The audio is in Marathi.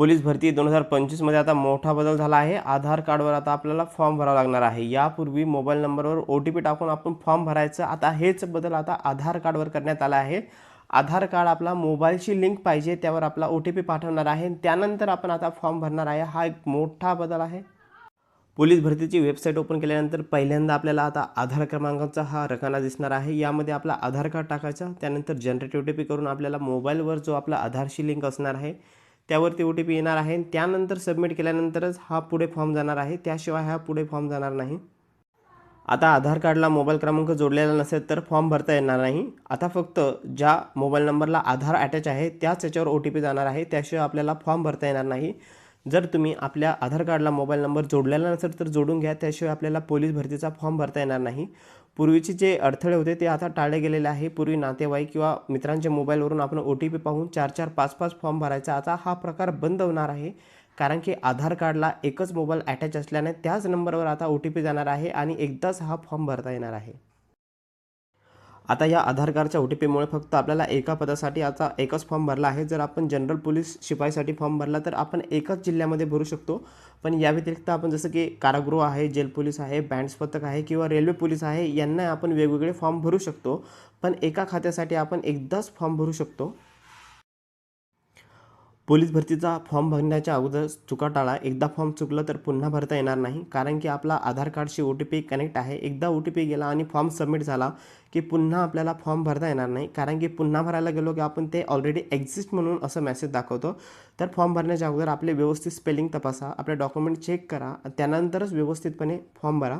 पोलीस भरती दोन हजार पंचवीसमध्ये आता मोठा बदल झाला आहे. आधार कार्डवर आता आपल्याला फॉर्म भरावा लागणार आहे. यापूर्वी मोबाईल नंबरवर ओ टी पी टाकून आपण फॉर्म भरायचं. आता हेच बदल आता आधार कार्डवर करण्यात आला आहे. आधार कार्ड आपला मोबाईलशी लिंक पाहिजे त्यावर आपला ओ टी पी पाठवणार आहे. त्यानंतर आपण आता फॉर्म भरणार आहे. हा एक मोठा बदल आहे. पोलीस भरतीची वेबसाईट ओपन केल्यानंतर पहिल्यांदा आपल्याला आता आधार क्रमांकाचा हा रकाना दिसणार आहे. यामध्ये आपला आधार कार्ड टाकायचा त्यानंतर जनरेट ओ टी पी करून आपल्याला मोबाईलवर जो आपला आधारशी लिंक असणार आहे त्यावरती ओ टी पी येणार आहे. त्यानंतर सबमिट केल्यानंतरच हा पुढे फॉर्म जाणार आहे. त्याशिवाय हा पुढे फॉर्म जाणार नाही. आता आधार कार्डला मोबाईल क्रमांक जोडलेला नसेल तर फॉर्म भरता येणार नाही. आता फक्त ज्या मोबाईल नंबरला आधार अटॅच आहे त्याच याच्यावर ओ टी पी जाणार आहे. त्याशिवाय आपल्याला फॉर्म भरता येणार नाही. जर तुम्ही आपल्या आधार कार्डला मोबाईल नंबर जोडलेला नसेल तर जोडून घ्या. त्याशिवाय आपल्याला पोलीस भरतीचा फॉर्म भरता येणार नाही. पूर्वीचे जे अडथळे होते ते आता टाळले गेलेले आहे. पूर्वी नातेवाईक किंवा मित्रांच्या मोबाईलवरून आपण ओ टी पी पाहून चार चार पाच पाच फॉर्म भरायचा. आता हा प्रकार बंद होणार आहे. कारण की आधार कार्डला एकच मोबाईल अटॅच असल्याने त्याच नंबरवर आता ओ टी पी जाणार आहे आणि एकदाच हा फॉर्म भरता येणार आहे. आता या आधार कार्डच्या ओ टी पीमुळे फक्त आपल्याला एका पदासाठी आता एकच फॉर्म भरला आहे. जर आपण जनरल पोलीस शिपाईसाठी फॉर्म भरला तर आपण एकाच जिल्ह्यामध्ये भरू शकतो. पण या व्यतिरिक्त आपण जसं की कारागृह आहे जेल पोलीस आहे बँड्स पथक आहे किंवा रेल्वे पोलीस आहे यांना आपण वेगवेगळे फॉर्म भरू शकतो. पण एका खात्यासाठी आपण एकदाच फॉर्म भरू शकतो. पोलीस भरतीचा फॉर्म भरण्याच्या अगोदर चुका टाळा. एकदा फॉर्म चुकलं तर पुन्हा भरता येणार नाही. कारण की आपला आधार कार्डशी ओ टी पी कनेक्ट आहे. एकदा ओ टी पी गेला आणि फॉर्म सबमिट झाला की पुन्हा आपल्याला फॉर्म भरता येणार नाही. कारण की पुन्हा भरायला गेलो की आपण ते ऑलरेडी एक्झिस्ट म्हणून असं मेसेज दाखवतो. तर फॉर्म भरण्याच्या अगोदर आपले व्यवस्थित स्पेलिंग तपासा. आपले डॉक्युमेंट चेक करा. त्यानंतरच व्यवस्थितपणे फॉर्म भरा.